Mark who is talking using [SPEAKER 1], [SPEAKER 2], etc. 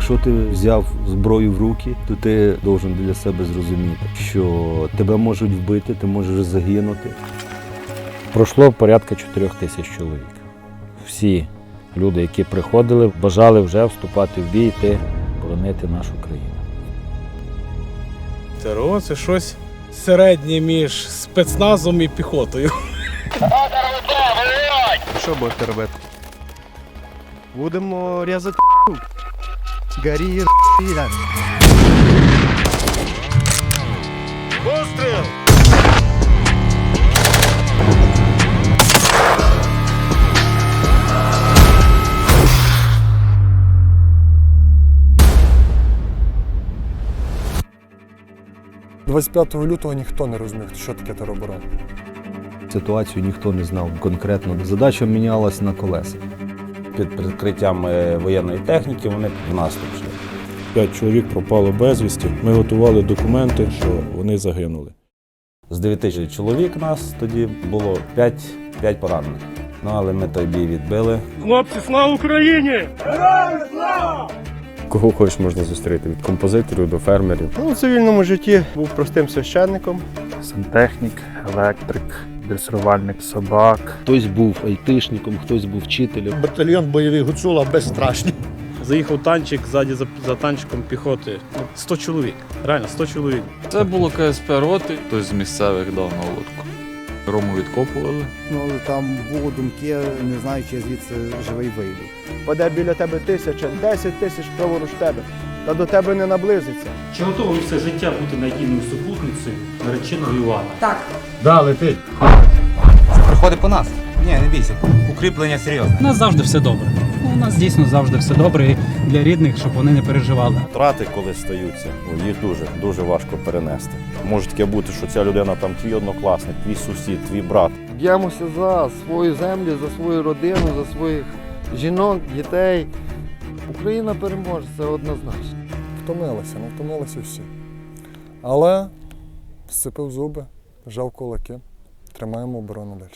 [SPEAKER 1] Якщо ти взяв зброю в руки, то ти должен для себе зрозуміти, що тебе можуть вбити, ти можеш загинути.
[SPEAKER 2] Пройшло порядка 4 тисяч чоловік. Всі люди, які приходили, бажали вже вступати в бій, йти боронити нашу країну.
[SPEAKER 3] ТРО це щось середнє між спецназом і піхотою.
[SPEAKER 4] Що будете робити? Будемо різати Горі Постріл!
[SPEAKER 5] – 25 лютого ніхто не розумів, що таке тероборона.
[SPEAKER 1] Ситуацію ніхто не знав конкретно. Задача мінялась на колесах.
[SPEAKER 6] Під прикриттям е, воєнної техніки вони в наступ йшли.
[SPEAKER 3] П'ять чоловік пропало безвісті. Ми готували документи, що вони загинули.
[SPEAKER 6] З 9 чоловік нас тоді було 5, 5 поранених. Ну але ми той бій відбили.
[SPEAKER 3] Хлопці, слава Україні!
[SPEAKER 7] Кого хочеш можна зустріти від композиторів до фермерів.
[SPEAKER 4] Ну, у цивільному житті був простим священником.
[SPEAKER 8] Сантехнік, електрик, дресирувальник собак.
[SPEAKER 1] Хтось був айтишником, хтось був вчителем.
[SPEAKER 9] Батальйон бойовий гуцула безстрашний.
[SPEAKER 3] Заїхав танчик, ззаді за, за танчиком піхоти. Ну, 100 чоловік. Реально, 100 чоловік.
[SPEAKER 10] Це було КСП роти, хтось з місцевих дав на лодку. Рому відкопували.
[SPEAKER 9] Ну там було думки, не знаю, чи звідси живий вийду.
[SPEAKER 4] Паде біля тебе тисяча, 10 тисяч праворуч тебе. Та до тебе не наблизиться.
[SPEAKER 8] Чи готовий все життя бути надійною супутницею нареченого Івана?
[SPEAKER 9] Так. да летить.
[SPEAKER 11] Приходить по нас. Ні, не бійся. Укріплення серйозне.
[SPEAKER 8] У нас завжди все добре. Ну, У нас дійсно завжди все добре і для рідних, щоб вони не переживали.
[SPEAKER 6] Втрати, коли стаються, ну, їх дуже, дуже важко перенести. Може таке бути, що ця людина там твій однокласник, твій сусід, твій брат.
[SPEAKER 5] Б'ємося за свою землю, за свою родину, за своїх жінок, дітей. Україна переможе, це однозначно. Втомилися, ну втомилися всі. Але сцепив зуби, жав кулаки, тримаємо оборону далі.